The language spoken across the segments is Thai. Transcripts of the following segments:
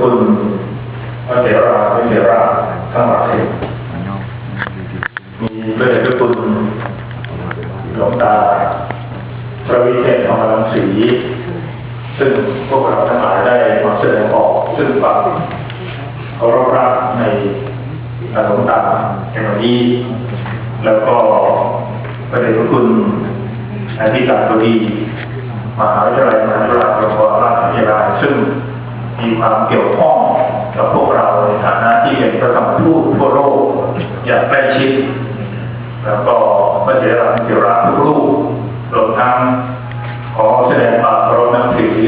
คุณพระเถราพระเถราทั้งหลายมีพระเดชพระคุณหลวงตาพระวิเทศธรรมรังสีซึ่งพวกเราทั้งหลายได้มาแสดงออกซึ่งความเคารพรักในหลวงตาในวันนี้ แล้วก็พระเดชพระคุณอธิการบดีมหาวิทยาลัยมหาจุฬาลงกรณราชวิทยาลัยซึ่งมี ความเกี่ยวข้องกับพวกเราในฐานะที่เป็นประธรรมทูตทั่วโลกอย่างใกล้ชิด แล้วก็พระเถระเถระทุกรูปรวมทั้งขอแสดงความเคารพนับถือ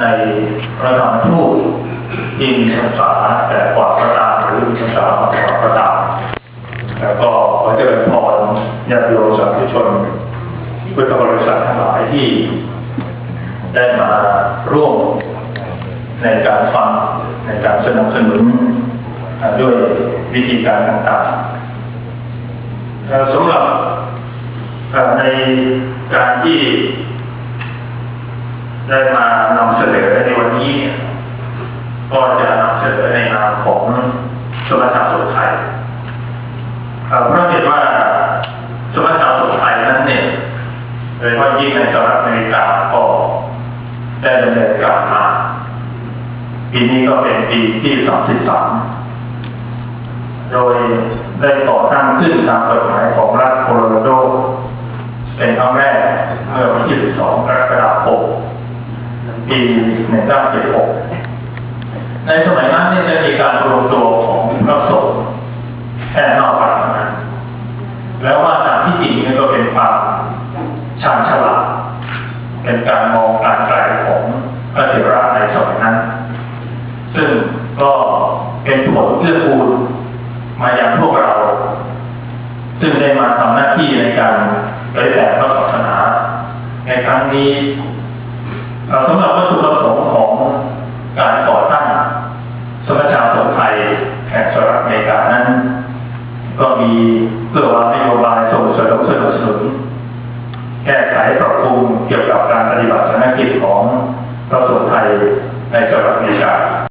ในพระธรรมทูตที่มีภาษาแต่กว่าประตาหรือภาษามากกว่าประตาแล้วก็ขอเจริญพรญาติโยมสาธุชนพุทธบริษัททั้งหลายที่ได้มาร่วม ในการฟังในการสนับสนุนด้วยวิธีการต่างๆสำหรับในการที่ได้มานำเสนอในวันนี้ ก็จะนำเสนอในนามของสมณะสุขไทยเอ่อเพราะเหตุว่าสมรชาวสุไทยนั้นเนี่ยโดยเฉพาะยิ่งในสหรัฐอเมริกาก็ได้ดำเนินการมา ปีนี้ก็เป็นปีที่ 33 โดยได้ต่อตั้งขึ้นตามกฎหมายของรัฐโคโลราโด เป็นครั้งแรกเมื่อวันที่12กรกฎาคมปี1976 ในสมัยนั้นนี่จะมีการรวมตัวของพระสงฆ์แค่นอกวัดเท่านั้นแล้วว่าตามที่จริงนี่ก็เป็นความชาญฉลาดเป็นการมองการไกลของพระเถระในสมัยนั้น ซึ่งก็เป็นผลเกื้อกูลมาอย่างพวกเรา ซึ่งได้มาทำหน้าที่ในการเผยแผ่พระศาสนา ในครั้งนี้สำหรับวัตถุประสงค์ของการก่อตั้งสมชาสงฆ์ไทยแห่งสหรัฐอเมริกานั้น ก็มีเพื่อวางนโยบายส่งเสริมสนับสนุนแก้ไขปรับปรุงเกี่ยวกับการปฏิบัติภารกิจของพระสงฆ์ไทยในสหรัฐอเมริกา